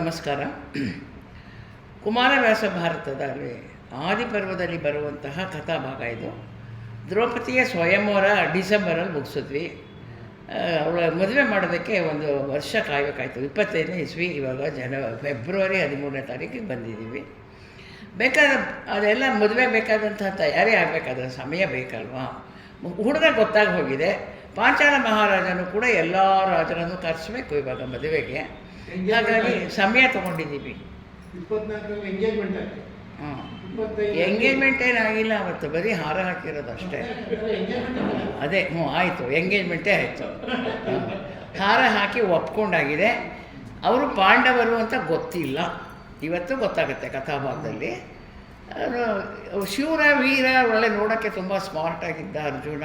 ನಮಸ್ಕಾರ. ಕುಮಾರವ್ಯಾಸ ಭಾರತದಲ್ಲಿ ಆದಿಪರ್ವದಲ್ಲಿ ಬರುವಂತಹ ಕಥಾಭಾಗ ಇದು. ದ್ರೌಪದಿಯ ಸ್ವಯಂವರ ಡಿಸೆಂಬರಲ್ಲಿ ಮುಗಿಸಿದ್ವಿ. ಅವಳ ಮದುವೆ ಮಾಡೋದಕ್ಕೆ ಒಂದು ವರ್ಷ ಕಾಯಬೇಕಾಯಿತು. ಇಪ್ಪತ್ತೈದನೇ ಇಸ್ವಿ, ಇವಾಗ ಜನ, ಫೆಬ್ರವರಿ ಹದಿಮೂರನೇ ತಾರೀಕಿಗೆ ಬಂದಿದ್ದೀವಿ. ಬೇಕಾದ, ಅದೆಲ್ಲ ಮದುವೆ ಬೇಕಾದಂತಹ ತಯಾರಿ ಆಗಬೇಕಾದ ಸಮಯ ಬೇಕಲ್ವಾ? ಹುಡುಗ ಗೊತ್ತಾಗಿ ಹೋಗಿದೆ. ಪಾಂಚಾಲ ಮಹಾರಾಜನು ಕೂಡ ಎಲ್ಲ ರಾಜರನ್ನು ಕರೆಸಬೇಕು ಇವಾಗ ಮದುವೆಗೆ. ಹಾಗಾಗಿ ಸಮಯ ತೊಗೊಂಡಿದ್ದೀವಿ. ಇಪ್ಪತ್ನಾಲ್ಕರಲ್ಲಿ ಎಂಗೇಜ್ಮೆಂಟ್ ಹಾಂ. ಎಂಗೇಜ್ಮೆಂಟ್ ಏನಾಗಿಲ್ಲ ಅವತ್ತು ಬರೀ ಹಾರ ಹಾಕಿರೋದು ಅಷ್ಟೇ. ಅದೇ ಹ್ಞೂ ಆಯಿತು ಎಂಗೇಜ್ಮೆಂಟೇ ಆಯಿತು. ಹಾರ ಹಾಕಿ ಒಪ್ಕೊಂಡಾಗಿದೆ. ಅವರು ಪಾಂಡವರು ಅಂತ ಗೊತ್ತಿಲ್ಲ. ಇವತ್ತು ಗೊತ್ತಾಗುತ್ತೆ ಕಥಾಭಾಗದಲ್ಲಿ. ಶಿವನ ಶಿವರ ವೀರ ಒಳ್ಳೆ ನೋಡೋಕ್ಕೆ ತುಂಬ ಸ್ಮಾರ್ಟಾಗಿದ್ದ ಅರ್ಜುನ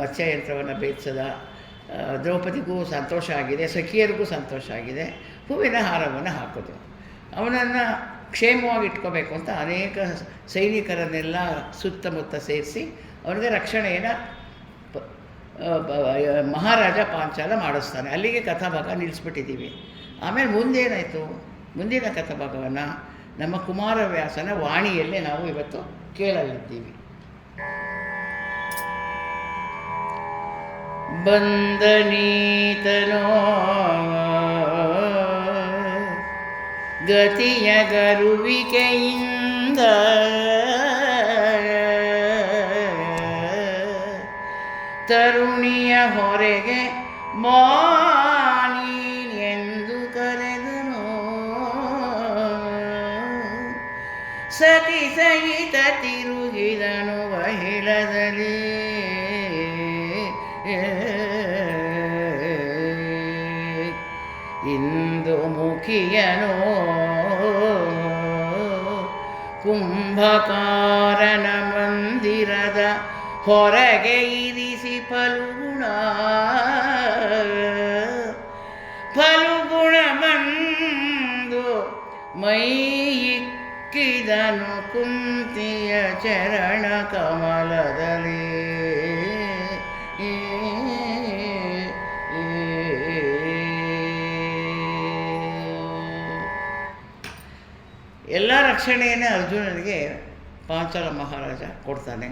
ಮತ್ಸ್ಯಯಂತ್ರವನ್ನು ಬೇಯಿಸದ ದ್ರೌಪದಿಗೂ ಸಂತೋಷ ಆಗಿದೆ, ಸಖಿಯರಿಗೂ ಸಂತೋಷ ಆಗಿದೆ. ಹೂವಿನ ಹಾರವನ್ನು ಹಾಕೋದು. ಅವನನ್ನು ಕ್ಷೇಮವಾಗಿ ಇಟ್ಕೋಬೇಕು ಅಂತ ಅನೇಕ ಸೈನಿಕರನ್ನೆಲ್ಲ ಸುತ್ತಮುತ್ತ ಸೇರಿಸಿ ಅವನಿಗೆ ರಕ್ಷಣೆಯನ್ನು ಮಹಾರಾಜ ಪಾಂಚಾಲ ಮಾಡಿಸ್ತಾನೆ. ಅಲ್ಲಿಗೆ ಕಥಾಭಾಗ ನಿಲ್ಲಿಸ್ಬಿಟ್ಟಿದ್ದೀವಿ. ಆಮೇಲೆ ಮುಂದೇನಾಯಿತು? ಮುಂದಿನ ಕಥಾಭಾಗವನ್ನು ನಮ್ಮ ಕುಮಾರವ್ಯಾಸನ ವಾಣಿಯಲ್ಲೇ ನಾವು ಇವತ್ತು ಕೇಳಲಿದ್ದೀವಿ. ಬಂದನೀತನೋ ಗತಿಯ ಗರುವಿಕೆಯಿಂದ ತರುಣಿಯ ಹೊರಗೆ ಮಾನಿ ಕುಂಭಕಾರನ ಮಂದಿರದ ಹೊರಗೆ ಇರಿಸಿ ಫಲುಗುಣ. ಫಲುಗುಣ ಬಂದು ಮೈ ಇಕ್ಕಿದನು ಕುಂತಿಯ ಚರಣ ಕಮಲದಲ್ಲಿ. ಎಲ್ಲ ರಕ್ಷಣೆಯನ್ನೇ ಅರ್ಜುನನಿಗೆ ಪಾಂಚಾಲ ಮಹಾರಾಜ ಕೊಡ್ತಾನೆ.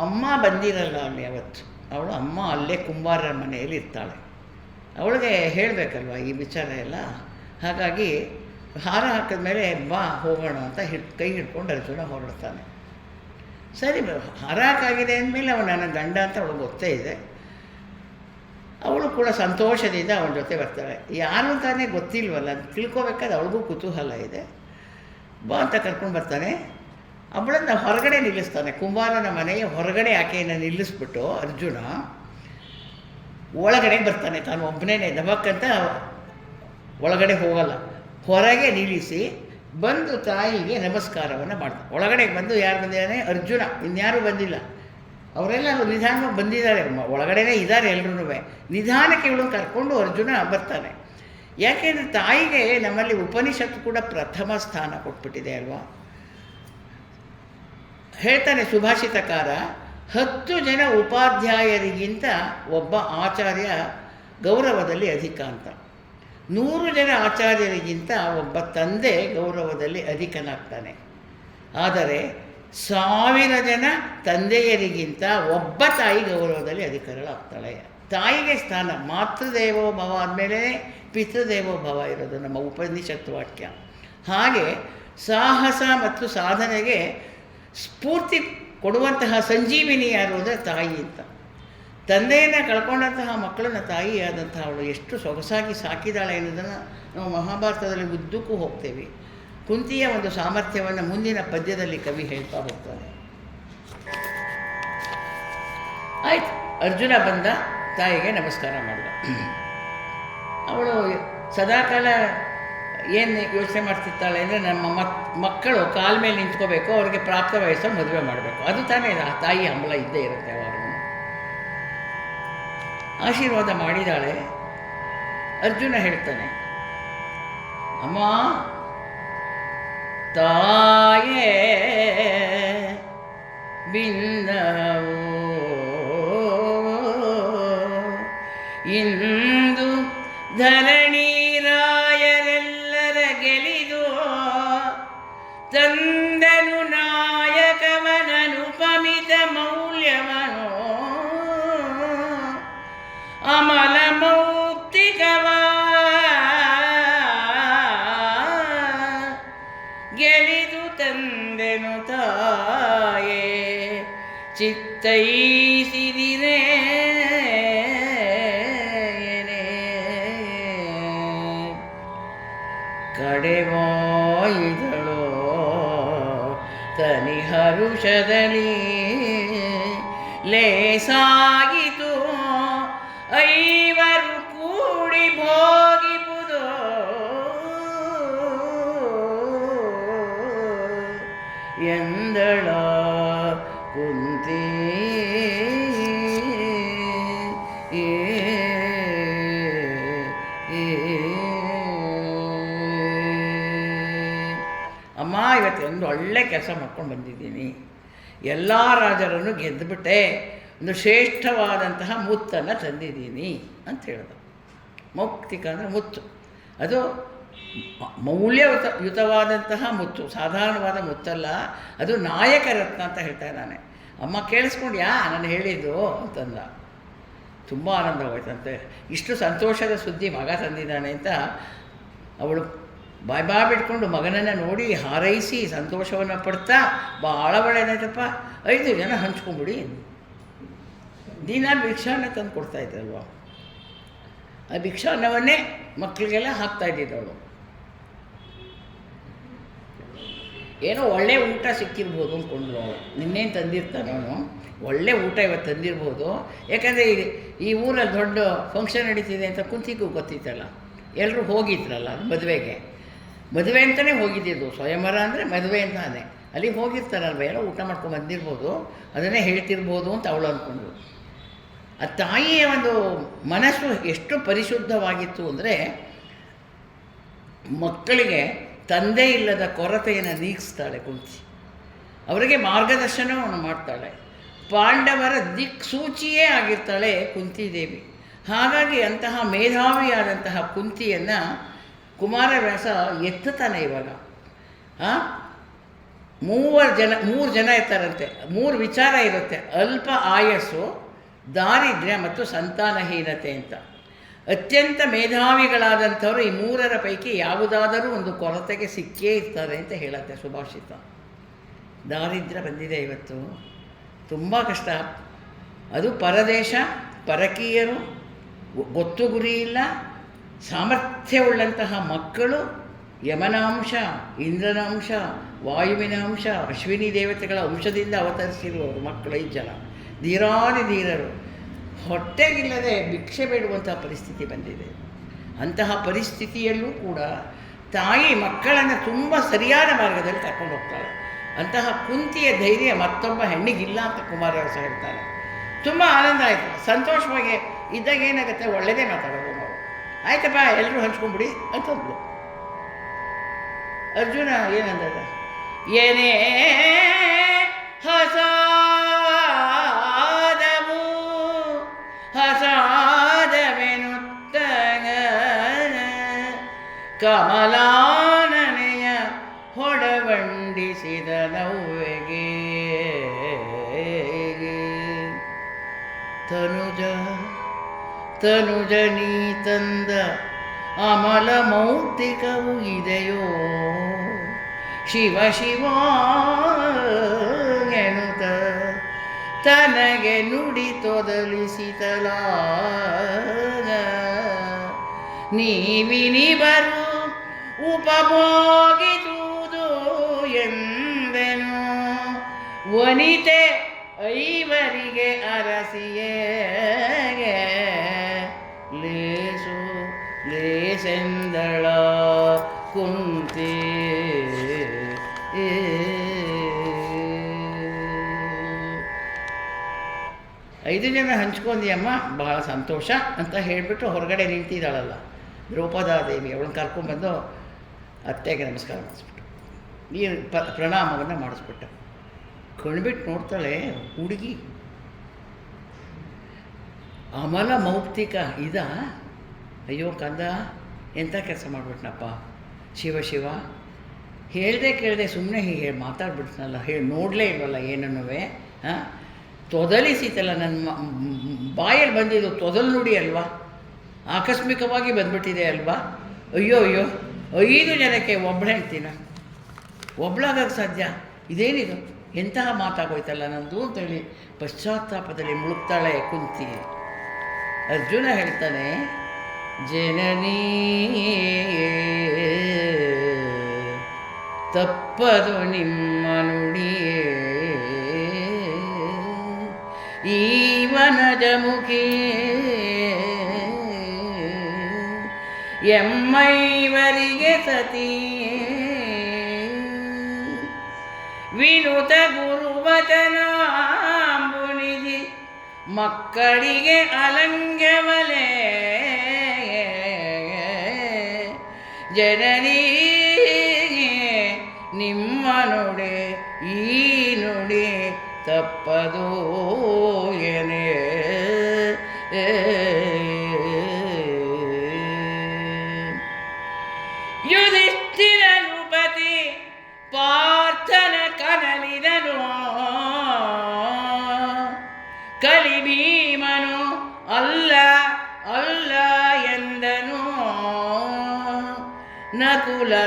ಅಮ್ಮ ಬಂದಿರಲ್ಲ ಅಲ್ಲಿ ಅವತ್ತು ಅವಳು ಅಮ್ಮ ಅಲ್ಲೇ ಕುಂಬಾರರ ಮನೆಯಲ್ಲಿ ಇರ್ತಾಳೆ. ಅವಳಿಗೆ ಹೇಳಬೇಕಲ್ವ ಈ ವಿಚಾರ ಎಲ್ಲ? ಹಾಗಾಗಿ ಹಾರ ಹಾಕಿದ ಮೇಲೆ ಬಾ ಹೋಗೋಣ ಅಂತ ಹಿಡ್, ಕೈ ಹಿಡ್ಕೊಂಡು ಅರ್ಜುನ ಹೊರಡ್ತಾನೆ. ಸರಿ, ಹಾರ ಹಾಕಾಗಿದೆ ಅಂದಮೇಲೆ ಅವನು ನನ್ನ ಗಂಡ ಅಂತ ಅವಳಿಗೆ ಗೊತ್ತೇ ಇದೆ. ಅವಳು ಕೂಡ ಸಂತೋಷದಿಂದ ಅವನ ಜೊತೆ ಬರ್ತಾಳೆ. ಯಾರು ತಾನೇ ಗೊತ್ತಿಲ್ವಲ್ಲ ತಿಳ್ಕೊಬೇಕಾದ್ರೆ ಅವಳಿಗೂ ಕುತೂಹಲ ಇದೆ. ಬಾ ಅಂತ ಕರ್ಕೊಂಡು ಬರ್ತಾನೆ. ಅವಳನ್ನು ಹೊರಗಡೆ ನಿಲ್ಲಿಸ್ತಾನೆ. ಕುಂಬಾರನ ಮನೆಯ ಹೊರಗಡೆ ಆಕೆಯನ್ನು ನಿಲ್ಲಿಸ್ಬಿಟ್ಟು ಅರ್ಜುನ ಒಳಗಡೆ ಬರ್ತಾನೆ. ತಾನು ಒಬ್ಬನೇ ದಬಕ್ಕಂತ ಒಳಗಡೆ ಹೋಗಲ್ಲ. ಹೊರಗೆ ನಿಲ್ಲಿಸಿ ಬಂದು ತಾಯಿಗೆ ನಮಸ್ಕಾರವನ್ನು ಮಾಡ್ತಾನೆ. ಒಳಗಡೆ ಬಂದು ಯಾರು ಬಂದಿದ್ದಾನೆ? ಅರ್ಜುನ. ಇನ್ಯಾರೂ ಬಂದಿಲ್ಲ. ಅವರೆಲ್ಲ ನಿಧಾನವಾಗಿ ಬಂದಿದ್ದಾರೆ. ಒಳಗಡೆನೇ ಇದ್ದಾರೆ ಎಲ್ಲರೂ ನಿಧಾನಕ್ಕೆ ಇವಳು ಕರ್ಕೊಂಡು ಅರ್ಜುನ ಬರ್ತಾನೆ. ಯಾಕೆಂದರೆ ತಾಯಿಗೆ ನಮ್ಮಲ್ಲಿ ಉಪನಿಷತ್ತು ಕೂಡ ಪ್ರಥಮ ಸ್ಥಾನ ಕೊಟ್ಬಿಟ್ಟಿದೆ ಅಲ್ವಾ? ಹೇಳ್ತಾನೆ ಸುಭಾಷಿತಕಾರ, ಹತ್ತು ಜನ ಉಪಾಧ್ಯಾಯರಿಗಿಂತ ಒಬ್ಬ ಆಚಾರ್ಯ ಗೌರವದಲ್ಲಿ ಅಧಿಕ ಅಂತ. ನೂರು ಜನ ಆಚಾರ್ಯರಿಗಿಂತ ಒಬ್ಬ ತಂದೆ ಗೌರವದಲ್ಲಿ ಅಧಿಕನಾಗ್ತಾನೆ. ಆದರೆ ಸಾವಿರ ಜನ ತಂದೆಯರಿಗಿಂತ ಒಬ್ಬ ತಾಯಿ ಗೌರವದಲ್ಲಿ ಅಧಿಕಾರಗಳಾಗ್ತಾಳೆ. ತಾಯಿಗೆ ಸ್ಥಾನ, ಮಾತೃದೇವೋ ಭವ ಆದಮೇಲೆ ಪಿತೃದೇವೋ ಭವ ಇರೋದು ನಮ್ಮ ಉಪನಿಷತ್ತು ವಾಕ್ಯ. ಹಾಗೆ ಸಾಹಸ ಮತ್ತು ಸಾಧನೆಗೆ ಸ್ಫೂರ್ತಿ ಕೊಡುವಂತಹ ಸಂಜೀವಿನಿ ಯಾರು ಅಂದರೆ ತಾಯಿ ಅಂತ. ತಂದೆಯನ್ನು ಕಳ್ಕೊಂಡಂತಹ ಮಕ್ಕಳನ್ನ ತಾಯಿ ಆದಂತಹ ಅವಳು ಎಷ್ಟು ಸೊಗಸಾಗಿ ಸಾಕಿದಾಳೆ ಅನ್ನೋದನ್ನು ನಾವು ಮಹಾಭಾರತದಲ್ಲಿ ಉದ್ದಕ್ಕೂ ಹೋಗ್ತೇವೆ. ಕುಂತಿಯ ಒಂದು ಸಾಮರ್ಥ್ಯವನ್ನು ಮುಂದಿನ ಪದ್ಯದಲ್ಲಿ ಕವಿ ಹೇಳ್ತಾ ಹೋಗ್ತಾನೆ. ಆಯ್ತು, ಅರ್ಜುನ ಬಂದ, ತಾಯಿಗೆ ನಮಸ್ಕಾರ ಮಾಡಿದ. ಅವಳು ಸದಾಕಾಲ ಏನು ಯೋಚನೆ ಮಾಡ್ತಿರ್ತಾಳೆ ಅಂದರೆ ನಮ್ಮ ಮಕ್, ಮಕ್ಕಳು ಕಾಲ ಮೇಲೆ ನಿಂತ್ಕೋಬೇಕು, ಅವ್ರಿಗೆ ಪ್ರಾಪ್ತ ವಯಸ್ಸಲ್ಲಿ ಮದುವೆ ಮಾಡಬೇಕು. ಅದು ತಾನೇ ಆ ತಾಯಿ ಹಂಬಲ ಇದ್ದೇ ಇರುತ್ತೆ ಯಾವಾಗಲೂ. ಆಶೀರ್ವಾದ ಮಾಡಿದಾಳೆ. ಅರ್ಜುನ ಹೇಳ್ತಾನೆ, ಅಮ್ಮ ತಾಯೇ ಬಿಂದವು ಇಂದು ஷதனி லேசாய ಒಂದು ಒಳ್ಳೆ ಕೆಲಸ ಮಾಡ್ಕೊಂಡು ಬಂದಿದ್ದೀನಿ. ಎಲ್ಲ ರಾಜರನ್ನು ಗೆದ್ದುಬಿಟ್ಟೆ ಒಂದು ಶ್ರೇಷ್ಠವಾದಂತಹ ಮುತ್ತನ್ನು ತಂದಿದ್ದೀನಿ ಅಂತ ಹೇಳಿದ ಮೌಕ್ತಿಕ ಅಂದರೆ ಮುತ್ತು. ಅದು ಮೌಲ್ಯಯುತ ಯುತವಾದಂತಹ ಮುತ್ತು, ಸಾಧಾರಣವಾದ ಮುತ್ತಲ್ಲ, ಅದು ನಾಯಕ ರತ್ನ ಅಂತ ಹೇಳ್ತಾ ಇದ್ದಾನೆ ಅಮ್ಮ ಕೇಳಿಸ್ಕೊಂಡ್ಯಾ? ನಾನು ಹೇಳಿದ್ದು ಅಂತಂದ. ತುಂಬ ಆನಂದವಾಯ್ತಂತೆ ಇಷ್ಟು ಸಂತೋಷದ ಸುದ್ದಿ ಮಗ ತಂದಿದ್ದಾನೆ ಅಂತ ಅವಳು ಬಾಯ್ ಬಾ ಬಿಟ್ಕೊಂಡು ಮಗನನ್ನು ನೋಡಿ ಹಾರೈಸಿ ಸಂತೋಷವನ್ನು ಪಡ್ತಾ ಭಾಳ ಒಳ್ಳೆಯದಾಯ್ತಪ್ಪ ಐದು ಜನ ಹಂಚ್ಕೊಂಬಿಡಿ ದಿನ ಭಿಕ್ಷಾನ್ನ ತಂದು ಕೊಡ್ತಾ ಇದ್ದಲ್ವ ಆ ಭಿಕ್ಷಾನ್ನವನ್ನೇ ಮಕ್ಕಳಿಗೆಲ್ಲ ಹಾಕ್ತಾ ಇದ್ದಿದ್ದವಳು ಏನೋ ಒಳ್ಳೆ ಊಟ ಸಿಕ್ಕಿರ್ಬೋದು ಅಂದ್ಕೊಂಡ್ರು ಅವಳು. ನಿನ್ನೇನು ತಂದಿರ್ತಾನೆ ಅವನು ಒಳ್ಳೆ ಊಟ ಇವತ್ತು ತಂದಿರ್ಬೋದು. ಯಾಕಂದರೆ ಈ ಊರಲ್ಲಿ ದೊಡ್ಡ ಫಂಕ್ಷನ್ ನಡೀತಿದೆ ಅಂತ ಕುಂತಿಗೂ ಗೊತ್ತಿತ್ತಲ್ಲ. ಎಲ್ಲರೂ ಹೋಗಿದ್ರಲ್ಲ ಮದುವೆಗೆ. ಮದುವೆ ಅಂತಲೇ ಹೋಗಿದ್ದಿದ್ದು ಸ್ವಯಂವರ ಅಂದರೆ ಮದುವೆ ಅಂತಾನೆ. ಅಲ್ಲಿ ಹೋಗಿರ್ತಾರಲ್ವ? ಎಲ್ಲ ಊಟ ಮಾಡ್ಕೊಂಡು ಬಂದಿರ್ಬೋದು. ಅದನ್ನೇ ಹೇಳ್ತಿರ್ಬೋದು ಅಂತ ಅವಳು ಅಂದ್ಕೊಂಡ್ರು ಆ ತಾಯಿಯ ಒಂದು ಮನಸ್ಸು ಎಷ್ಟು ಪರಿಶುದ್ಧವಾಗಿತ್ತು ಅಂದರೆ, ಮಕ್ಕಳಿಗೆ ತಂದೆ ಇಲ್ಲದ ಕೊರತೆಯನ್ನು ನೀಗಿಸ್ತಾಳೆ ಕುಂತಿ. ಅವರಿಗೆ ಮಾರ್ಗದರ್ಶನವನ್ನು ಮಾಡ್ತಾಳೆ. ಪಾಂಡವರ ದಿಕ್ಸೂಚಿಯೇ ಆಗಿರ್ತಾಳೆ ಕುಂತಿದೇವಿ. ಹಾಗಾಗಿ ಅಂತಹ ಮೇಧಾವಿಯಾದಂತಹ ಕುಂತಿಯನ್ನು ಕುಮಾರವ್ಯಾಸ ಎತ್ತುತ್ತಾನೆ ಇವಾಗ. ಹಾಂ ಮೂವರು ಜನ, ಮೂರು ಜನ ಇರ್ತಾರಂತೆ ಮೂರು ವಿಚಾರ ಇರುತ್ತೆ. ಅಲ್ಪ ಆಯಸ್ಸು, ದಾರಿದ್ರ್ಯ ಮತ್ತು ಸಂತಾನಹೀನತೆ ಅಂತ. ಅತ್ಯಂತ ಮೇಧಾವಿಗಳಾದಂಥವರು ಈ ಮೂರರ ಪೈಕಿ ಯಾವುದಾದರೂ ಒಂದು ಕೊರತೆಗೆ ಸಿಕ್ಕೇ ಇರ್ತಾರೆ ಅಂತ ಹೇಳುತ್ತೆ ಸುಭಾಷಿತ. ದಾರಿದ್ರ್ಯ ಬಂದಿದೆ ಇವತ್ತು. ತುಂಬ ಕಷ್ಟ. ಅದು ಪರದೇಶ, ಪರಕೀಯರು, ಗೊತ್ತು ಗುರಿ ಇಲ್ಲ ಸಾಮರ್ಥ್ಯವುಳ್ಳಂತಹ ಮಕ್ಕಳು ಯಮನಾಂಶ, ಇಂದ್ರನಾಂಶ ವಾಯುವಿನ ಅಂಶ ಅಶ್ವಿನಿ ದೇವತೆಗಳ ಅಂಶದಿಂದ ಅವತರಿಸಿರುವವರು ಮಕ್ಕಳು ಐದು ಜನ. ಧೀರಾದಿ ಧೀರರು ಹೊಟ್ಟೆಗಿಲ್ಲದೆ ಭಿಕ್ಷೆ ಬೇಡುವಂತಹ ಪರಿಸ್ಥಿತಿ ಬಂದಿದೆ. ಅಂತಹ ಪರಿಸ್ಥಿತಿಯಲ್ಲೂ ಕೂಡ ತಾಯಿ ಮಕ್ಕಳನ್ನು ತುಂಬ ಸರಿಯಾದ ಮಾರ್ಗದಲ್ಲಿ ಕರ್ಕೊಂಡು ಹೋಗ್ತಾಳೆ. ಅಂತಹ ಕುಂತಿಯ ಧೈರ್ಯ ಮತ್ತೊಬ್ಬ ಹೆಣ್ಣಿಗಿಲ್ಲ ಅಂತ ಕುಮಾರವ್ಯಾಸ ಹೇಳ್ತಾರೆ. ತುಂಬ ಆನಂದ ಆಯಿತು. ಸಂತೋಷವಾಗಿ ಇದ್ದಾಗ ಏನಾಗುತ್ತೆ? ಒಳ್ಳೆಯದೇ ಮಾತಾಡೋದು. ಆಯ್ತಪ್ಪ ಎಲ್ಲರೂ ಹಂಚ್ಕೊಂಬಿಡಿ ಅಂತಂದ್ಲು ಅರ್ಜುನ ಏನಂದ ಏನೇ ಹಸಾದವೆನುತ್ತಗ ಕಮಲಾನನೆಯ ಹೊಡವಂಡಿಸಿದ ನವ್ವೆಗೆ ತನುಜ ತನುಜ ನೀ ತಂದ ಅಮಲ ಮೌಕ್ತಿಕವು ಇದೆಯೋ? ಶಿವ ಶಿವ ಎನ್ನುತ್ತ ತನಗೆ ನುಡಿ ತೊದಲಿಸಿತಲ ನೀವಿನಿ ಬರು ಉಪಭೋಗಿಸುವುದು ಎಂದೆನು? ವನಿತೆ ಐವರಿಗೆ ಅರಸಿಯೇ? ಲೇಸೆಂದಳ ಕುಂತಿ. ಐದು ಜನ ಹಂಚ್ಕೊಂದಿಯಮ್ಮ ಬಹಳ ಸಂತೋಷ ಅಂತ ಹೇಳಿಬಿಟ್ಟು ಹೊರಗಡೆ ನಿಂತಿದ್ದಾಳಲ್ಲ. ದ್ರೌಪದಾದೇವಿ ಅವಳನ್ನ ಕರ್ಕೊಂಡ್ಬಂದು ಅತ್ತೆಗೆ ನಮಸ್ಕಾರ ಮಾಡಿಸ್ಬಿಟ್ಟು ಈ ಪ ಪ್ರಣಾಮವನ್ನು ಮಾಡಿಸ್ಬಿಟ್ಟ. ಕಣ್ಬಿಟ್ಟು ನೋಡ್ತಾಳೆ ಹುಡುಗಿ. ಅಮಲ ಮೌಕ್ತಿಕ ಇದ? ಅಯ್ಯೋ ಕಂದ ಎಂಥ ಕೆಲಸ ಮಾಡಿಬಿಟ್ನಪ್ಪ? ಶಿವ ಶಿವ. ಹೇಳ್ದೆ ಕೇಳದೆ ಸುಮ್ಮನೆ ಹೀಗೆ ಮಾತಾಡ್ಬಿಟ್ನಲ್ಲ. ಹೇಳಿ ನೋಡಲೇ ಇಲ್ವಲ್ಲ ಏನನ್ನೂ ಹಾಂ? ತೊದಲಿಸಿತಲ್ಲ ನನ್ನ ಬಾಯಲ್ಲಿ ಬಂದಿದ್ದು ತೊದಲು ನುಡಿ ಅಲ್ವಾ? ಆಕಸ್ಮಿಕವಾಗಿ ಬಂದ್ಬಿಟ್ಟಿದೆ ಅಲ್ವಾ? ಅಯ್ಯೋ ಅಯ್ಯೋ. ಐದು ಜನಕ್ಕೆ ಒಬ್ಬಳು ಹೇಳ್ತೀನ ಒಬ್ಳಾಗಕ್ಕೆ ಸಾಧ್ಯ? ಇದೇನಿದು? ಎಂತಹ ಮಾತಾಗೋಯ್ತಲ್ಲ ನಂದು ಅಂತೇಳಿ ಪಶ್ಚಾತ್ತಾಪದಲ್ಲಿ ಮುಳುಗ್ತಾಳೆ ಕುಂತಿ. ಅರ್ಜುನ ಹೇಳ್ತಾನೆ ಜನನೀ ತಪ್ಪದು ನಿಮ್ಮ ನುಡಿಯೇ. ಈವನಜ ಮುಖಿ ಎಮ್ಮೈವರಿಗೆ ಸತಿ. ವಿನುತ ಗುರುವಚನಾಂಬುನಿಧಿ ಮಕ್ಕಳಿಗೆ ಅಲಂಘ್ಯವಲೆ ಜನನೀ ನಿಮ್ಮ ನುಡೆ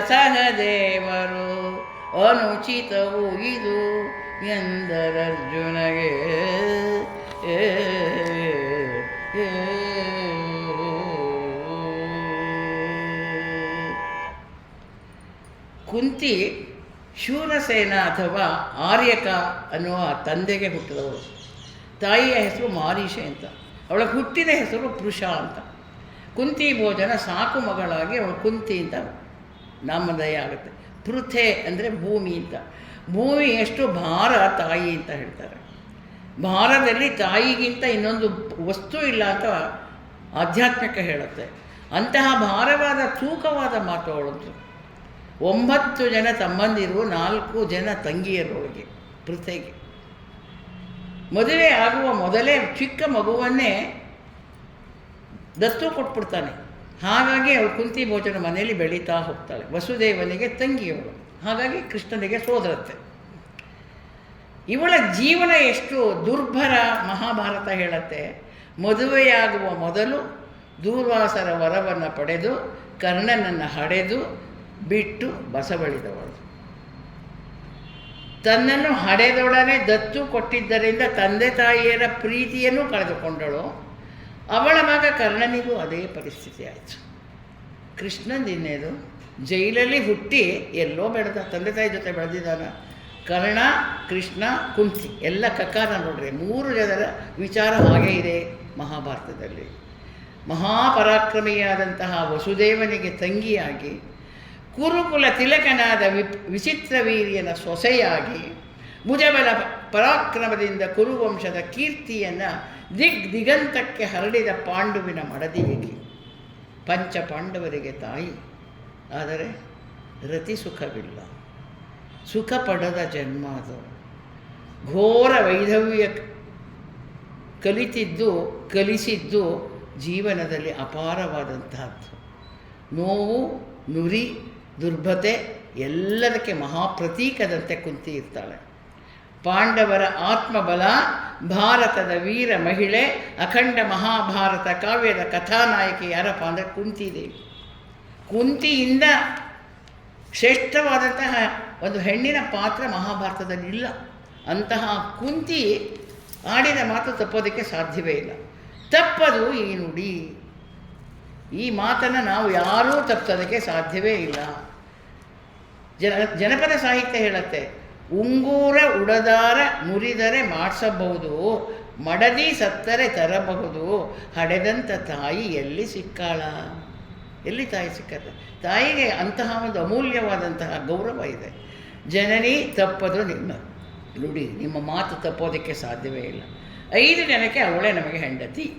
ನಕುಲ ಸಹದೇವರು ಅನುಚಿತವು ಇದು ಎಂದರರ್ಜುನಗೆ ಕುಂತಿ ಶೂರಸೇನ ಅಥವಾ ಆರ್ಯಕ ಅನ್ನುವ ತಂದೆಗೆ ಹುಟ್ಟಿದವರು ತಾಯಿಯ ಹೆಸರು ಮಾರೀಷೆ ಅಂತ. ಅವಳ ಹುಟ್ಟಿದ ಹೆಸರು ಪುರುಷ ಅಂತ. ಕುಂತಿ ಭೋಜನ ಸಾಕು ಮಗಳಾಗಿ ಅವಳು ಕುಂತಿ ಅಂತ. ನಾಮಧೇಯ ಆಗುತ್ತೆ. ಪೃಥೆ ಅಂದರೆ ಭೂಮಿ ಅಂತ. ಭೂಮಿ ಎಷ್ಟು ಭಾರ ತಾಯಿ ಅಂತ ಹೇಳ್ತಾರೆ. ಭಾರದಲ್ಲಿ ತಾಯಿಗಿಂತ ಇನ್ನೊಂದು ವಸ್ತು ಇಲ್ಲ ಅಂತ ಆಧ್ಯಾತ್ಮಿಕ ಹೇಳುತ್ತೆ. ಅಂತಹ ಭಾರವಾದ, ತೂಕವಾದ ಮಾತು ಅವಳದ್ದು. ಒಂಬತ್ತು ಜನ ತಮ್ಮಂದಿರು, ನಾಲ್ಕು ಜನ ತಂಗಿಯರೊಳಗೆ, ಪೃಥೆಗೆ. ಮದುವೆ ಆಗುವ ಮೊದಲೇ ಚಿಕ್ಕ ಮಗುವನ್ನೇ ದತ್ತು ಕೊಟ್ಬಿಡ್ತಾನೆ. ಹಾಗಾಗಿ ಅವಳು ಕುಂತಿ ಭೋಜನ ಮನೆಯಲ್ಲಿ ಬೆಳೀತಾ ಹೋಗ್ತಾಳೆ. ವಸುದೇವನಿಗೆ ತಂಗಿಯವಳು ಹಾಗಾಗಿ ಕೃಷ್ಣನಿಗೆ ಸೋದರತ್ತೆ. ಇವಳ ಜೀವನ ಎಷ್ಟು ದುರ್ಭರ ಮಹಾಭಾರತ ಹೇಳತ್ತೆ. ಮದುವೆಯಾಗುವ ಮೊದಲು ದೂರ್ವಾಸರ ವರವನ್ನು ಪಡೆದು, ಕರ್ಣನನ್ನು ಹಡೆದು, ಬಿಟ್ಟು ಬಸವಳಿದವಳು. ತನ್ನನ್ನು ಹಡೆದೊಡನೆ ದತ್ತು ಕೊಟ್ಟಿದ್ದರಿಂದ ತಂದೆ ತಾಯಿಯರ ಪ್ರೀತಿಯನ್ನು ಕಳೆದುಕೊಂಡಳು. ಅವಳ ಮಗ ಕರ್ಣನಿಗೂ ಅದೇ ಪರಿಸ್ಥಿತಿ ಆಯಿತು. ಕೃಷ್ಣಂದಿನ್ನೇದು ಜೈಲಲ್ಲಿ ಹುಟ್ಟಿ ಎಲ್ಲೋ ಬೆಳೆದ ತಂದೆ ತಾಯಿ ಜೊತೆ ಬೆಳೆದಿದ್ದಾನ. ಕರ್ಣ, ಕೃಷ್ಣ, ಕುಂತಿ ಎಲ್ಲ ಕಕ್ಕಾರ ನೋಡ್ರಿ, ಮೂರು ಜನರ ವಿಚಾರ ಹಾಗೇ ಇದೆ ಮಹಾಭಾರತದಲ್ಲಿ. ಮಹಾಪರಾಕ್ರಮಿಯಾದಂತಹ ವಸುದೇವನಿಗೆ ತಂಗಿಯಾಗಿ, ಕುರುಕುಲ ತಿಲಕನಾದ ವಿ ವಿಚಿತ್ರ ವೀರ್ಯನ ಸೊಸೆಯಾಗಿ ಭುಜಬಲ ಪರಾಕ್ರಮದಿಂದ ಕುರುವಂಶದ ಕೀರ್ತಿಯನ್ನು ದಿಗ್ ದಿಗಂತಕ್ಕೆ ಹರಡಿದ ಪಾಂಡುವಿನ ಮಡದಿಗೆ ಪಂಚ ಪಾಂಡವರಿಗೆ ತಾಯಿ. ಆದರೆ ರತಿ ಸುಖವಿಲ್ಲ. ಸುಖ ಪಡದ ಜನ್ಮ ಅದು. ಘೋರ ವೈಧವ್ಯ ಕಲಿತಿದ್ದು, ಕಲಿಸಿದ್ದು ಜೀವನದಲ್ಲಿ ಅಪಾರವಾದಂತಹದ್ದು. ನೋವು, ನುರಿ, ದುರ್ಬತೆ ಎಲ್ಲದಕ್ಕೆ ಮಹಾಪ್ರತೀಕದಂತೆ ಕುಂತಿ ಇರ್ತಾಳೆ ಪಾಂಡವರ ಆತ್ಮಬಲ, ಭಾರತದ ವೀರ ಮಹಿಳೆ, ಅಖಂಡ ಮಹಾಭಾರತ ಕಾವ್ಯದ ಕಥಾನಾಯಕಿ ಯಾರಪ್ಪ ಅಂದರೆ ಕುಂತಿದೇವಿ. ಕುಂತಿಯಿಂದ ಶ್ರೇಷ್ಠವಾದಂತಹ ಒಂದು ಹೆಣ್ಣಿನ ಪಾತ್ರ ಮಹಾಭಾರತದಲ್ಲಿ ಇಲ್ಲ. ಅಂತಹ ಕುಂತಿ ಆಡಿದ ಮಾತು ತಪ್ಪೋದಕ್ಕೆ ಸಾಧ್ಯವೇ ಇಲ್ಲ. ತಪ್ಪದು ಈ ನುಡಿ. ಈ ಮಾತನ್ನು ನಾವು ಯಾರೂ ತಪ್ಪೋದಕ್ಕೆ ಸಾಧ್ಯವೇ ಇಲ್ಲ. ಜನ, ಜನಪದ ಸಾಹಿತ್ಯ ಹೇಳುತ್ತೆ ಉಂಗೂರ ಉಡದಾರ ಮುರಿದರೆ ಮಾಡಿಸಬಹುದು, ಮಡದಿ ಸತ್ತರೆ ತರಬಹುದು ಹಡೆದಂಥ ತಾಯಿ ಎಲ್ಲಿ ಸಿಕ್ಕಾಳ? ಎಲ್ಲಿ ತಾಯಿ ಸಿಕ್ಕತ್ತೆ? ತಾಯಿಗೆ ಅಂತಹ ಒಂದು ಅಮೂಲ್ಯವಾದಂತಹ ಗೌರವ ಇದೆ. ಜನನಿ ತಪ್ಪದು ನಿಮ್ಮ ನುಡಿ, ನಿಮ್ಮ ಮಾತು ತಪ್ಪೋದಕ್ಕೆ ಸಾಧ್ಯವೇ ಇಲ್ಲ. ಐದು ಜನಕ್ಕೆ ಅವಳೇ ನಮಗೆ ಹೆಂಡತಿ.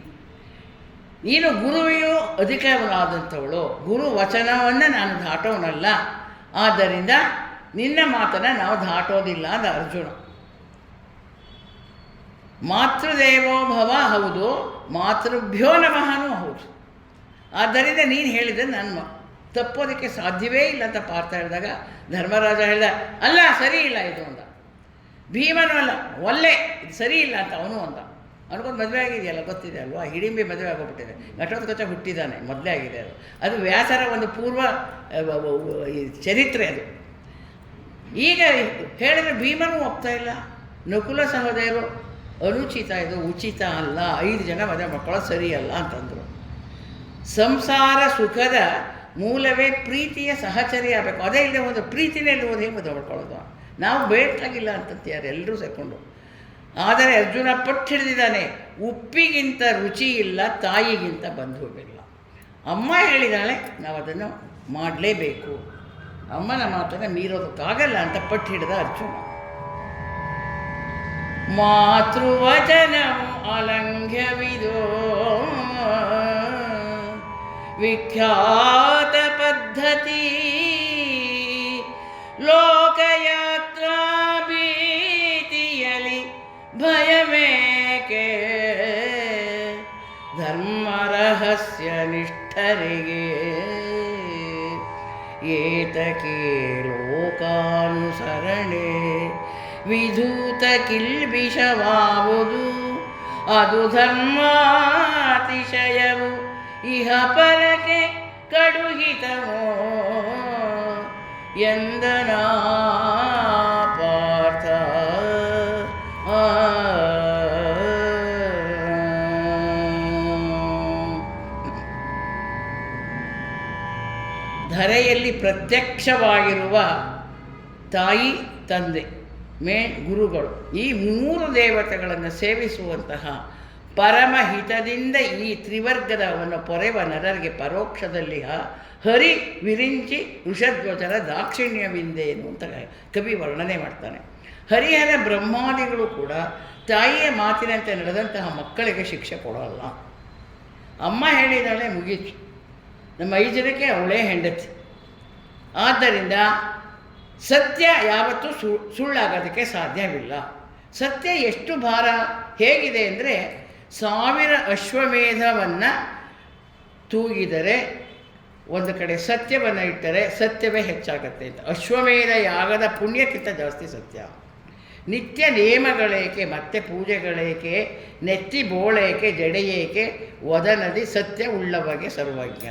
ನೀನು ಗುರುವಿಯು ಅಧಿಕವನಾದಂಥವಳು ಗುರು ವಚನವನ್ನು ನಾನು ದಾಟೋನಲ್ಲ. ಆದ್ದರಿಂದ ನಿನ್ನ ಮಾತನ್ನು ನಾವು ದಾಟೋದಿಲ್ಲ ಅಂದ ಅರ್ಜುನ. ಮಾತೃದೇವೋ ಭವ ಹೌದು, ಮಾತೃಭ್ಯೋ ನಮಃನೂ ಹೌದು. ಆದ್ದರಿಂದ ನೀನು ಹೇಳಿದರೆ ನನ್ನ ತಪ್ಪೋದಕ್ಕೆ ಸಾಧ್ಯವೇ ಇಲ್ಲ ಅಂತ ಪಾರ್ಥ ಹೇಳಿದಾಗ, ಧರ್ಮರಾಜ ಹೇಳಿದ, ಅಲ್ಲ, ಸರಿ ಇಲ್ಲ ಇದು ಅಂದ. ಭೀಮನು ಅಲ್ಲ, ಒಲ್ಲೆ, ಇದು ಸರಿ ಇಲ್ಲ ಅಂತ ಅವನು ಅಂದ. ಅನ್ಕೊಂಡು ಮದುವೆ ಆಗಿದೆಯಲ್ಲ, ಗೊತ್ತಿದೆ ಅಲ್ವಾ? ಹಿಡಿಂಬಿ ಮದುವೆ ಆಗೋಗ್ಬಿಟ್ಟಿದೆ. ಘಟೋತ್ಕಚ ಹುಟ್ಟಿದ್ದಾನೆ ಮೊದಲೇ ಆಗಿದೆ ಅದು. ಅದು ವ್ಯಾಸರ ಒಂದು ಪೂರ್ವ ಚರಿತ್ರೆ ಅದು. ಈಗ ಹೇಳಿದ್ರೆ ಭೀಮನು ಒಪ್ತಾ ಇಲ್ಲ. ನಕುಲ ಸಹೋದಯರು ಅನುಚಿತ ಇದು ಉಚಿತ ಅಲ್ಲ. ಐದು ಜನ ಮದುವೆ ಮಕ್ಕಳು ಸರಿಯಲ್ಲ ಅಂತಂದರು. ಸಂಸಾರ ಸುಖದ ಮೂಲವೇ ಪ್ರೀತಿಯ ಸಹಚರಿಯಾಗಬೇಕು ಅದೇ ಇಲ್ಲದೆ ಒಂದು ಪ್ರೀತಿನೇ ಇಲ್ಲದೆ ಹೇಗೆ ಮದುವೆ ಮಾಡ್ಕೊಳ್ಳೋದು. ನಾವು ಬೇಕಾಗಿಲ್ಲ ಅಂತಂತೀಯಾರೆ ಎಲ್ಲರೂ ಸೇರಿಕೊಂಡು. ಆದರೆ ಅರ್ಜುನ ಪಟ್ಟು ಹಿಡಿದಿದ್ದಾನೆ. ಉಪ್ಪಿಗಿಂತ ರುಚಿ ಇಲ್ಲ, ತಾಯಿಗಿಂತ ಬಂಧುವಿಲ್ಲ. ಅಮ್ಮ ಹೇಳಿದಾಳೆ ನಾವು ಅದನ್ನು ಮಾಡಲೇಬೇಕು. ಅಮ್ಮನ ಮಾತನ್ನು ಮೀರೋದಕ್ಕಾಗಲ್ಲ ಅಂತ ಪಟ್ಟು ಹಿಡಿದ ಅರ್ಜುನ. ಮಾತೃವಚನ ಅಲಂಘ್ಯವಿದೋ. ವಿಖ್ಯಾತ ಪದ್ಧತಿ. ಲೋಕಯಾತ್ರಾ ಭೀತಿಯಲಿ ಭಯಮೇಕೆ? ಧರ್ಮ ರಹಸ್ಯ ನಿಷ್ಠರಿಗೆ. ಏತಕೆ ಲೋಕಾನುಸರಣೆ ವಿಧೂತ ಕಿಲ್ಬಿಷವಾವುದು ಅದು ಧರ್ಮಾತಿಶಯವು. ಇಹ ಪರಕೆ ಕಡುಹಿತವೋ ಎಂದನಾ ಧರೆಯಲ್ಲಿ ಪ್ರತ್ಯಕ್ಷವಾಗಿರುವ ತಾಯಿ, ತಂದೆ, ಮೇ, ಗುರುಗಳು ಈ ಮೂರು ದೇವತೆಗಳನ್ನು ಸೇವಿಸುವಂತಹ ಪರಮಹಿತದಿಂದ ಈ ತ್ರಿವರ್ಗದವನ್ನು ಪೊರೆವ ನರರಿಗೆ ಪರೋಕ್ಷದಲ್ಲಿ ಹರಿ, ವಿರಿಂಚಿ, ವೃಷಧ್ವಜರ ದಾಕ್ಷಿಣ್ಯವಿಂದೇನು ಅಂತ ಕವಿ ವರ್ಣನೆ ಮಾಡ್ತಾನೆ. ಹರಿಹರ ಬ್ರಹ್ಮಾದಿಗಳು ಕೂಡ ತಾಯಿಯ ಮಾತಿನಂತೆ ನಡೆದಂತಹ ಮಕ್ಕಳಿಗೆ ಶಿಕ್ಷೆ ಕೊಡೋಲ್ಲ. ಅಮ್ಮ ಹೇಳಿದಾಳೆ ಮುಗೀತು ನಮ್ಮ ಐದು ಜನಕ್ಕೆ ಅವಳೇ ಹೆಂಡತಿ. ಆದ್ದರಿಂದ ಸತ್ಯ ಯಾವತ್ತೂ ಸು, ಸುಳ್ಳಾಗೋದಕ್ಕೆ ಸಾಧ್ಯವಿಲ್ಲ. ಸತ್ಯ ಎಷ್ಟು ಭಾರ ಹೇಗಿದೆ ಅಂದರೆ ಸಾವಿರ ಅಶ್ವಮೇಧವನ್ನು ತೂಗಿದರೆ, ಒಂದು ಕಡೆ ಸತ್ಯವನ್ನು ಇಟ್ಟರೆ ಸತ್ಯವೇ ಹೆಚ್ಚಾಗತ್ತೆ ಅಂತ. ಅಶ್ವಮೇಧ ಯಾಗದ ಪುಣ್ಯಕ್ಕಿಂತ ಜಾಸ್ತಿ ಸತ್ಯ. ನಿತ್ಯ ನಿಯಮಗಳೇಕೆ ಮತ್ತೆ ಪೂಜೆಗಳೇಕೆ, ನೆತ್ತಿ ಬೋಳೇಕೆ, ಜಡೆಯೇಕೆ ವದನದಿ ಸತ್ಯ ಉಳ್ಳವಗೆ ಸರ್ವಜ್ಞ.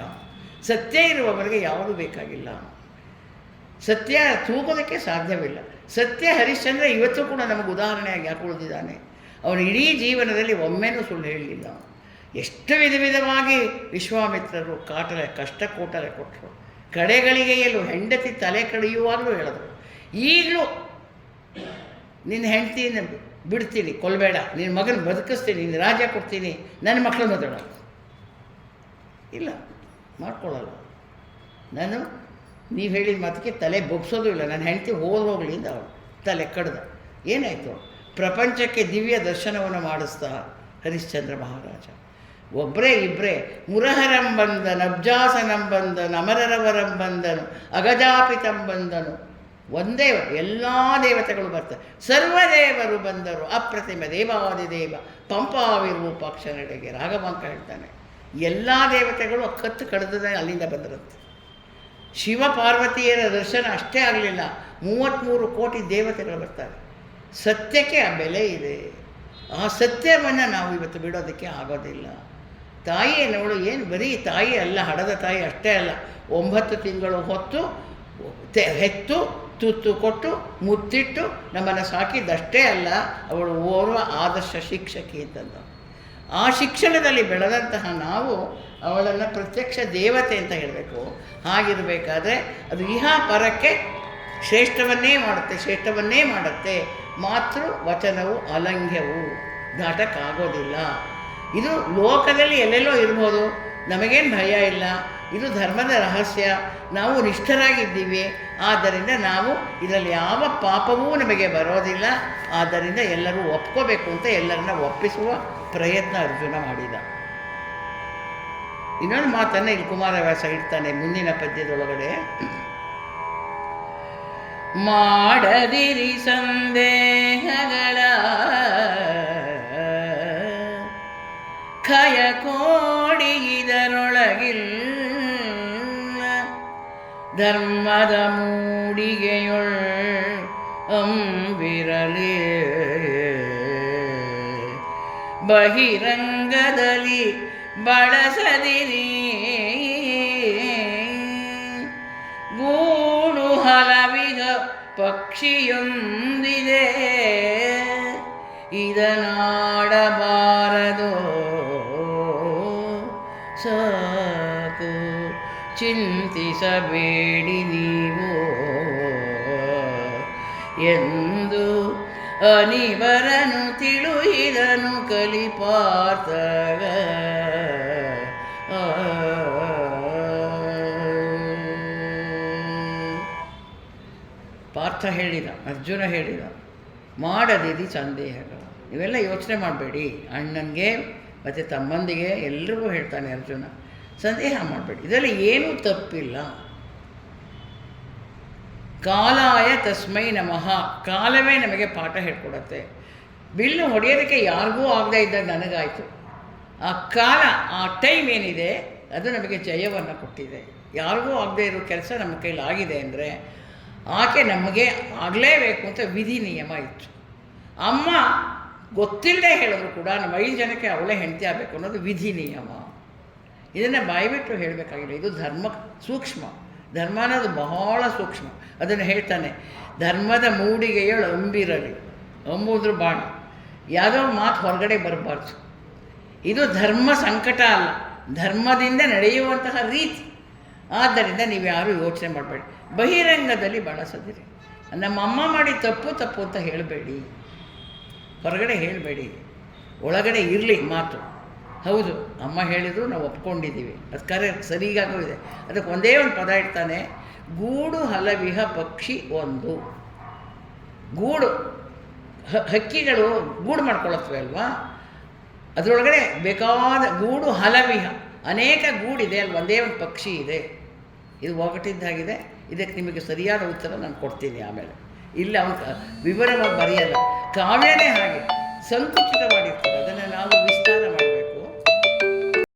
ಸತ್ಯ ಇರುವವರಿಗೆ ಯಾವುದು ಬೇಕಾಗಿಲ್ಲ. ಸತ್ಯ ತೂಗೋದಕ್ಕೆ ಸಾಧ್ಯವಿಲ್ಲ. ಸತ್ಯ ಹರಿಶ್ಚಂದ್ರ ಇವತ್ತು ಕೂಡ ನಮಗೆ ಉದಾಹರಣೆಯಾಗಿ ಯಾಕೆ ಉಳಿದಿದ್ದಾನೆ? ಅವನು ಇಡೀ ಜೀವನದಲ್ಲಿ ಒಮ್ಮೆನೂ ಸುಳ್ಳು ಹೇಳಲಿಲ್ಲ ಎಷ್ಟು ವಿಧ ವಿಧವಾಗಿ ವಿಶ್ವಾಮಿತ್ರರು ಕಾಟರೆ ಕಷ್ಟ ಕೋಟರೆ ಕೊಟ್ಟರು ಕಡೆಗಳಿಗೆಯಲ್ಲೂ ಹೆಂಡತಿ ತಲೆ ಕಡಿಯುವಾಗಲೂ ಹೇಳಿದ್ರು. ಈಗಲೂ ನಿನ್ನ ಹೆಂಡ್ತಿನ ಬಿಡ್ತೀನಿ, ಕೊಲ್ಬೇಡ. ನಿನ್ನ ಮಗನ ಬದುಕಿಸ್ತೀನಿ, ನಿನ್ನ ರಾಜ ಕೊಡ್ತೀನಿ, ನನ್ನ ಮಕ್ಕಳನ್ನು ದೊಡ್ಡ ಇಲ್ಲ. ಮಾಡ್ಕೊಳ್ಳಲ್ಲ ನಾನು, ನೀವು ಹೇಳಿದ ಮಾತಕ್ಕೆ ತಲೆ ಬೊಗ್ಸೋದು ಇಲ್ಲ. ನನ್ನ ಹೆಂಡತಿ ಹೋದ್ ಹೋಗಲಿ ಅಂತ ಅವಳು. ತಲೆ ಕಡ್ದ. ಏನಾಯಿತು? ಪ್ರಪಂಚಕ್ಕೆ ದಿವ್ಯ ದರ್ಶನವನ್ನು ಮಾಡಿಸ್ತಾ ಹರಿಶ್ಚಂದ್ರ ಮಹಾರಾಜ. ಒಬ್ಬರೇ ಇಬ್ಬರೇ ನಮರರವರಂ ಬಂದನ ಅಗಜಾಪಿತಂ ಬಂದನ. ಒಂದೇ ಎಲ್ಲ ದೇವತೆಗಳು ಬರ್ತಾರೆ. ಸರ್ವದೇವರು ಬಂದರು. ಅಪ್ರತಿಮ ದೇವಾದಿದೇವ, ಪಂಪಾವಿರೂಪಾಕ್ಷ ನಡೆಗೆ. ರಾಘವಾಂಕ ಹೇಳ್ತಾನೆ. ಎಲ್ಲ ದೇವತೆಗಳು ಕತ್ತು ಕಡಿದ್ರೆ ಅಲ್ಲಿಂದ ಬಂದರಂತೆ. ಶಿವ ಪಾರ್ವತಿಯರ ದರ್ಶನ ಅಷ್ಟೇ ಆಗಲಿಲ್ಲ. ಮೂವತ್ತ್ಮೂರು ಕೋಟಿ ದೇವತೆಗಳು ಬರ್ತಾರೆ. ಸತ್ಯಕ್ಕೆ ಆ ಬೆಲೆ ಇದೆ. ಆ ಸತ್ಯವನ್ನು ನಾವು ಇವತ್ತು ಬಿಡೋದಕ್ಕೆ ಆಗೋದಿಲ್ಲ. ತಾಯಿ ನೋಡು ಏನು ಬರೀ ತಾಯಿ ಅಲ್ಲ, ಹಡದ ತಾಯಿ ಅಷ್ಟೇ ಅಲ್ಲ. ಒಂಬತ್ತು ತಿಂಗಳು ಹೊತ್ತು ಹೆತ್ತು, ತುತ್ತು ಕೊಟ್ಟು, ಮುತ್ತಿಟ್ಟು ನಮ್ಮನ್ನು ಸಾಕಿದ್ದಷ್ಟೇ ಅಲ್ಲ, ಅವಳು ಓರ್ವ ಆದರ್ಶ ಶಿಕ್ಷಕಿ ಅಂತಂದ ಆ ಶಿಕ್ಷಣದಲ್ಲಿ ಬೆಳೆದಂತಹ ನಾವು ಅವಳನ್ನು ಪ್ರತ್ಯಕ್ಷ ದೇವತೆ ಅಂತ ಹೇಳಬೇಕು. ಹಾಗಿರಬೇಕಾದ್ರೆ ಅದು ಇಹ ಪರಕ್ಕೆ ಶ್ರೇಷ್ಠವನ್ನೇ ಮಾಡುತ್ತೆ ಶ್ರೇಷ್ಠವನ್ನೇ ಮಾಡುತ್ತೆ. ಮಾತೃ ವಚನವು ಅಲಂಘ್ಯವು ದಾಟಕ್ಕಾಗೋದಿಲ್ಲ ಇದು ಲೋಕದಲ್ಲಿ ಎಲ್ಲೆಲ್ಲೋ ಇರ್ಬೋದು. ನಮಗೇನು ಭಯ ಇಲ್ಲ. ಇದು ಧರ್ಮದ ರಹಸ್ಯ. ನಾವು ನಿಷ್ಠರಾಗಿದ್ದೀವಿ. ಆದ್ದರಿಂದ ನಾವು ಇದರಲ್ಲಿ ಯಾವ ಪಾಪವೂ ನಮಗೆ ಬರೋದಿಲ್ಲ. ಆದ್ದರಿಂದ ಎಲ್ಲರೂ ಒಪ್ಕೋಬೇಕು ಅಂತ ಎಲ್ಲರನ್ನ ಒಪ್ಪಿಸುವ ಪ್ರಯತ್ನ ಅರ್ಜುನ ಮಾಡಿದ. ಇನ್ನೊಂದು ಮಾತನ್ನು ಇಲ್ಲಿ ಕುಮಾರವ್ಯಾಸ ಇಡ್ತಾನೆ ಮುಂದಿನ ಪದ್ಯದೊಳಗಡೆ. ಮಾಡದಿರಿ ಸಂದೇಹಗಳ ಖಯ ಕೋಡಿ ಇದರೊಳಗಿಲ್ಲ ಧರ್ಮದ ಮೂಡಿಗೆಯೊಳ್ ಅಂಬಿರಲೇ ಬಹಿರಂಗದಲ್ಲಿ ಬಳಸದಿರಿ ಗೂಡು ಹಲವಿಗ ಪಕ್ಷಿಯೊಂದಿದೆ ಇದನಾಡಬಾರದು ಚಿಂತಿಸಬೇಡಿ ನೀವು ಎಂದು ಅನಿವರನು ತಿಳುಹಿದನು ಕಲಿಪಾರ್ಥಗ. ಪಾರ್ಥ ಹೇಳಿದ, ಅರ್ಜುನ ಹೇಳಿದ ಮಾಡದಿರಿ ಸಂದೇಹಗಳು. ಇವೆಲ್ಲ ಯೋಚನೆ ಮಾಡಬೇಡಿ. ಅಣ್ಣನಿಗೆ ಮತ್ತು ತಮ್ಮಂದಿಗೆ ಎಲ್ರಿಗೂ ಹೇಳ್ತಾನೆ ಅರ್ಜುನ. ಸಂದೇಹ ಮಾಡಬೇಡಿ. ಇದರಲ್ಲಿ ಏನೂ ತಪ್ಪಿಲ್ಲ. ಕಾಲಾಯ ತಸ್ಮೈ ನಮಃ. ಕಾಲವೇ ನಮಗೆ ಪಾಠ ಹೇಳ್ಕೊಡತ್ತೆ. ಬಿಲ್ಲು ಹೊಡೆಯೋದಕ್ಕೆ ಯಾರಿಗೂ ಆಗದೇ ಇದ್ದಾಗ ನನಗಾಯಿತು. ಆ ಕಾಲ, ಆ ಟೈಮ್ ಏನಿದೆ, ಅದು ನಮಗೆ ಜಯವನ್ನು ಕೊಟ್ಟಿದೆ. ಯಾರಿಗೂ ಆಗದೇ ಇರೋ ಕೆಲಸ ನಮ್ಮ ಕೈಲಿ ಆಗಿದೆ ಅಂದರೆ, ಆಕೆ ನಮಗೆ ಆಗಲೇಬೇಕು ಅಂತ ವಿಧಿ ನಿಯಮ ಇತ್ತು. ಅಮ್ಮ ಗೊತ್ತಿಲ್ಲದೆ ಹೇಳಿದ್ರು ಕೂಡ ನಮ್ಮ ಐದು ಜನಕ್ಕೆ ಅವಳೇ ಹೆಂಡತಿ ಆಗಬೇಕು ಅನ್ನೋದು ವಿಧಿ ನಿಯಮ. ಇದನ್ನು ಬಾಯಿಬಿಟ್ಟು ಹೇಳಬೇಕಾಗಿಲ್ಲ. ಇದು ಧರ್ಮ ಸೂಕ್ಷ್ಮ. ಧರ್ಮ ಅನ್ನೋದು ಬಹಳ ಸೂಕ್ಷ್ಮ. ಅದನ್ನು ಹೇಳ್ತಾನೆ, ಧರ್ಮದ ಮೂಡಿಗೆಯೊಳು ಅಂಬಿರಲಿ, ಅಂಬುದ್ರ ಬಾಣ. ಯಾವುದೋ ಮಾತು ಹೊರಗಡೆ ಬರಬಾರ್ದು. ಇದು ಧರ್ಮ ಸಂಕಟ ಅಲ್ಲ. ಧರ್ಮದಿಂದ ನಡೆಯುವಂತಹ ರೀತಿ. ಆದ್ದರಿಂದ ನೀವು ಯಾರೂ ಯೋಚನೆ ಮಾಡಬೇಡಿ. ಬಹಿರಂಗದಲ್ಲಿ ಬಳಸದಿರಿ. ನಮ್ಮ ಅಮ್ಮ ಮಾಡಿ ತಪ್ಪು ತಪ್ಪು ಅಂತ ಹೇಳಬೇಡಿ. ಹೊರಗಡೆ ಹೇಳಬೇಡಿ. ಒಳಗಡೆ ಇರಲಿ ಮಾತು. ಹೌದು ಅಮ್ಮ ಹೇಳಿದ್ರು ನಾವು ಒಪ್ಕೊಂಡಿದ್ದೀವಿ. ಅದು ಕರೆ ಇದೆ. ಅದಕ್ಕೆ ಒಂದೇ ಒಂದು ಪದ ಇಡ್ತಾನೆ ಗೂಡು ಹಲವಿಹ ಪಕ್ಷಿ ಒಂದು. ಗೂಡು ಹಕ್ಕಿಗಳು ಗೂಡು ಮಾಡ್ಕೊಳತ್ವೆ ಅಲ್ವಾ? ಅದರೊಳಗಡೆ ಬೇಕಾದ ಗೂಡು ಹಲವಿಹ, ಅನೇಕ ಗೂಡಿದೆ ಅಲ್ಲಿ ಒಂದೇ ಒಂದು ಪಕ್ಷಿ ಇದೆ. ಇದು ಒಗಟಿದ್ದಾಗಿದೆ ಇದಕ್ಕೆ ನಿಮಗೆ ಸರಿಯಾದ ಉತ್ತರ ನಾನು ಕೊಡ್ತೀನಿ ಆಮೇಲೆ. ಇಲ್ಲ, ಅವನು ವಿವರವಾಗಿ ಬರೆಯಲ್ಲ. ಕಾವ್ಯನೇ ಹಾಗೆ, ಸಂಕುಚಿತವಾಗಿರ್ತದೆ.